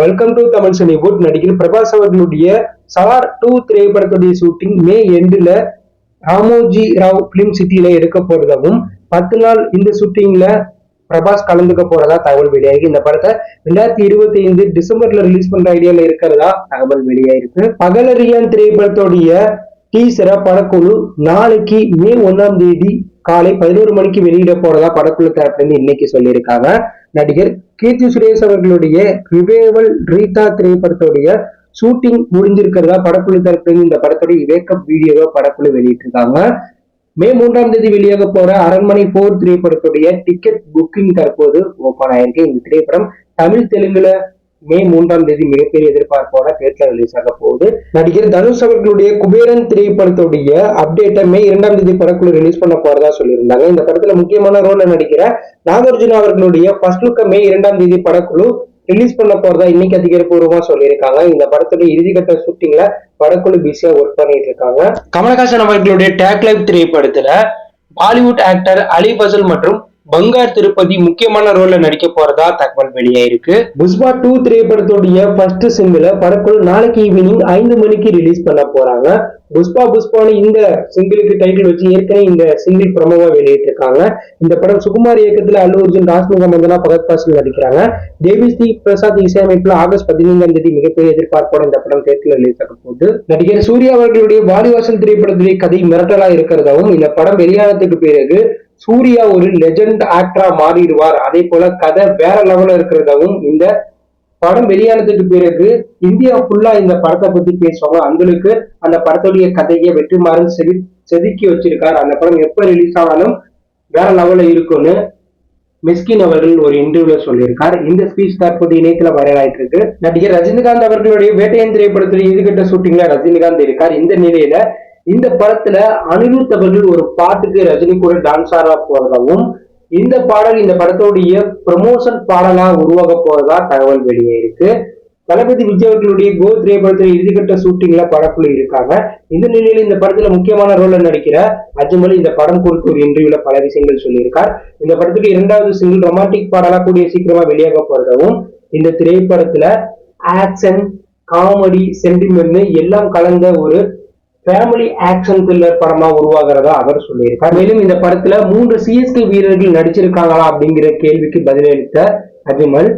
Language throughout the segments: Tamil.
வெல்கம் டு தமிழ் சினிவுட் நடிகர் பிரபாஸ் அவர்களுடைய சார் டூ திரைப்படத்துடைய ஷூட்டிங் மே எண்டில் ராமோஜி ராவ் பிலிம் சிட்டியில எடுக்க போறதாகவும் பத்து நாள் இந்த ஷூட்டிங்ல பிரபாஸ் கலந்துக்க போறதா தகவல் வெளியாகி இந்த படத்தை ரெண்டாயிரத்தி இருபத்தி ஐந்து டிசம்பர்ல ரிலீஸ் பண்ற ஐடியால இருக்கிறதா தகவல் வெளியாயிருக்கு. பகலரியான் திரைப்படத்துடைய டீசரை படக்குழு நாளைக்கு மே ஒன்னாம் தேதி காலை பதினோரு மணிக்கு வெளியிட போறதா படக்குழு தரப்புல இருந்து இன்னைக்கு சொல்லியிருக்காங்க. நடிகர் கீர்த்தி சுரேஷ் அவர்களுடைய ரிவேவல் ரீதா திரைப்படத்துடைய ஷூட்டிங் முடிஞ்சிருக்கிறதா படக்குழு தரப்புலேருந்து இந்த படத்துடைய வேக்கப் வீடியோவை படக்குழு வெளியிட்டிருக்காங்க. மே மூன்றாம் தேதி வெளியாக போற அரண்மனை போர் திரைப்படத்துடைய டிக்கெட் புக்கிங் தற்போது ஓபன் ஆயிருக்கு. இந்த திரைப்படம் தமிழ் தெலுங்குல மே மூன்றாம் தேதி மிகப்பெரிய எதிர்பார்ப்போட தேட்டர் ரிலீஸ் ஆக போகுது. நடிகர் தனுஷ் அவர்களுடைய குபேரன் திரைப்படத்துடைய அப்டேட்டை மே இரண்டாம் தேதி படக்குழு ரிலீஸ் பண்ண போறதா சொல்லியிருந்தாங்க. இந்த படத்துல முக்கியமான ரோல்ல நடிக்கிற நாகார்ஜுன அவர்களுடைய ஃபர்ஸ்ட் லுக்க மே இரண்டாம் தேதி படக்குழு ரிலீஸ் பண்ண போறதா இன்னைக்கு அதிகாரப்பூர்வமா சொல்லியிருக்காங்க. இந்த படத்துடைய இறுதிக்கட்ட ஷூட்டிங்ல படக்குழு பிஸியா ஒர்க் பண்ணிட்டு இருக்காங்க. கமலஹாசன் அவர்களுடைய டேக் லைவ் திரைப்படத்துல பாலிவுட் ஆக்டர் அலி பசல் மற்றும் பங்கார் திருப்பதி முக்கியமான ரோல்ல நடிக்க போறதா தகவல் வெளியாயிருக்கு புஷ்பா டூ திரைப்படத்துடைய ஃபர்ஸ்ட் சிங்கிள படக்குழு நாளைக்கு ஈவினிங் ஐந்து மணிக்கு ரிலீஸ் பண்ண போறாங்க. புஷ்பா புஷ்பான்னு இந்த சிங்கிளுக்கு டைட்டில் வச்சு ஏற்கனவே இந்த சிங்கிள் பிரமோவா வெளியிட்டு இருக்காங்க இந்த படம் சுகுமார் இயக்கத்துல அல்லு அர்ஜுன் ராஷ்முக மந்தனா பகத் பாசில் நடிக்கிறாங்க. தேவி ஸ்ரீ பிரசாத் இசையமைப்புல ஆகஸ்ட் பதினைந்தாம் தேதி மிகப்பெரிய எதிர்பார்ப்போட இந்த படம் தேட்டரில் ரிலீஸ் ஆக போகுது. நடிகர் சூர்யா அவர்களுடைய வாலிவாசல் திரைப்படத்துடைய கதை மிரட்டலா இருக்கிறதாவும் இந்த படம் வெளியானதுக்கு பிறகு சூர்யா ஒரு லெஜண்ட் ஆக்டரா மாறிடுவார். அதே போல கதை வேற லெவல்ல இருக்கிறதாவும் இந்த படம் வெளியானதுக்கு பிறகு இந்தியா ஃபுல்லா இந்த படத்தை பத்தி பேசுவாங்க. அங்களுக்கு அந்த படத்துடைய கதையை வெற்றிமாறன் செதி செதுக்கி வச்சிருக்காரு. அந்த படம் எப்ப ரிலீஸ் ஆனாலும் வேற லெவல்ல இருக்கும்னு மிஸ்கின் அவர்கள் ஒரு இன்டர்வியூல சொல்லியிருக்கார். இந்த ஸ்பீச் தற்போது இணையத்துல வைரல் ஆயிட்டு இருக்கு நடிகர் ரஜினிகாந்த் அவர்களுடைய வேட்டையன் திரைப்படத்தில் இதுகிட்ட ஷூட்டிங்ல ரஜினிகாந்த் இருக்கார். இந்த நிலையில இந்த படத்துல அனிருத் அவர்கள் ஒரு பாட்டுக்கு ரஜினி கூட டான்ஸ் ஆட போறதாவும் இந்த பாடல் இந்த படத்தோடைய ப்ரமோஷன் பாடலா உருவாக போறதா தகவல் வெளியாயிருக்கு தளபதி விஜய் அவர்களுடைய கோ திரைப்படத்தில் இறுதிக்கட்ட ஷூட்டிங்ல படக்குழு இருக்காங்க. இந்த நிலையில இந்த படத்துல முக்கியமான ரோல நடிக்கிற அஜ்மல் இந்த படம் குறித்து ஒரு இன்டர்வியூல பல விஷயங்கள் சொல்லியிருக்கார். இந்த படத்துக்கு இரண்டாவது சிங்கிள் ரொமான்டிக் பாடலா கூடிய சீக்கிரமா வெளியாக போறதாவும் இந்த திரைப்படத்துல ஆக்ஷன் காமெடி சென்டிமெண்ட் எல்லாம் கலந்த ஒரு ஃபேமிலி ஆக்ஷன் த்ரில்லர் படமா உருவாகிறதா அவர் சொல்லியிருக்கார். மேலும் இந்த படத்துல மூன்று சிஎஸ்கே வீரர்கள் நடிச்சிருக்காங்களா அப்படிங்கிற கேள்விக்கு பதிலளித்த அஜிமல்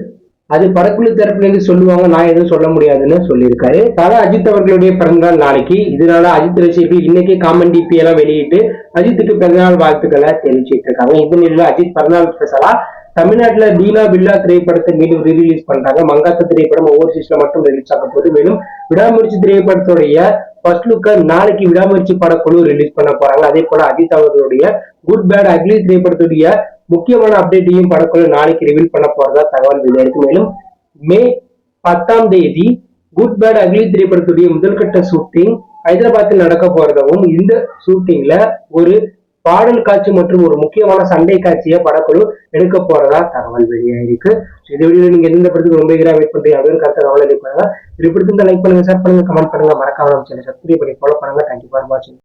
அது படக்குழு தரப்புல இருந்து சொல்லுவாங்க நான் எதுவும் சொல்ல முடியாதுன்னு சொல்லியிருக்காரு. தல அஜித் அவர்களுடைய பிறந்தநாள் நாளைக்கு. இதனால அஜித் ரசிகர்கள் இன்னைக்கே காமன் டிபி எல்லாம் வெளியிட்டு அஜித்துக்கு பிறந்தநாள் வாழ்த்துக்களை தெரிவிச்சிட்டு இருக்காங்க. இந்த நிலையில அஜித் பிறந்தநாள் ஸ்பெஷலா தமிழ்நாட்டுல லீலா பில்லா திரைப்படத்தை மீண்டும் ரீரிலீஸ் பண்றாங்க. மங்காத்த திரைப்படம் ஓவர்சீஸ்ல மட்டும் ரிலீஸ் ஆக போது மேலும் விடாமுயற்சி திரைப்படத்துடைய ஃபர்ஸ்ட் லுக்க நாளைக்கு விடாமுயற்சி படக்குழு ரிலீஸ் பண்ண போறாங்க. அதே போல அஜித் அவர்களுடைய குட் பேட் அக்லி திரைப்படத்துடைய முக்கியமான அப்டேட்டையும் படக்குழு நாளைக்கு ரிவீல் பண்ண போறதா தகவல் வெளியாயிருக்கு. மேலும் மே பத்தாம் தேதி குட் பேட் அக்லி திரைப்படத்துடைய முதல்கட்ட ஷூட்டிங் ஹைதராபாத்தில் நடக்க போறதாகவும் இந்த ஷூட்டிங்ல ஒரு பாடல் காட்சி மற்றும் ஒரு முக்கியமான சண்டை காட்சியை படக்குழு எடுக்க போறதா தகவல் வெளியாயிருக்கு. இந்த வீடியோ நீங்க எந்த படத்துக்கு ரொம்ப எதிராக வெயிட் பண்றீங்க அப்படின்னு கருத்து கவலை பண்ணுங்க இது பிடிச்சிருந்தா லைக் பண்ணுங்க ஷேர் பண்ணுங்க கமெண்ட் பண்ணுங்க. மறக்காம சேனல் சப்ஸ்கிரைப் பண்ணி ஃபாலோ பண்ணுங்க. தேங்க்யூ ஃபார் வாட்சிங்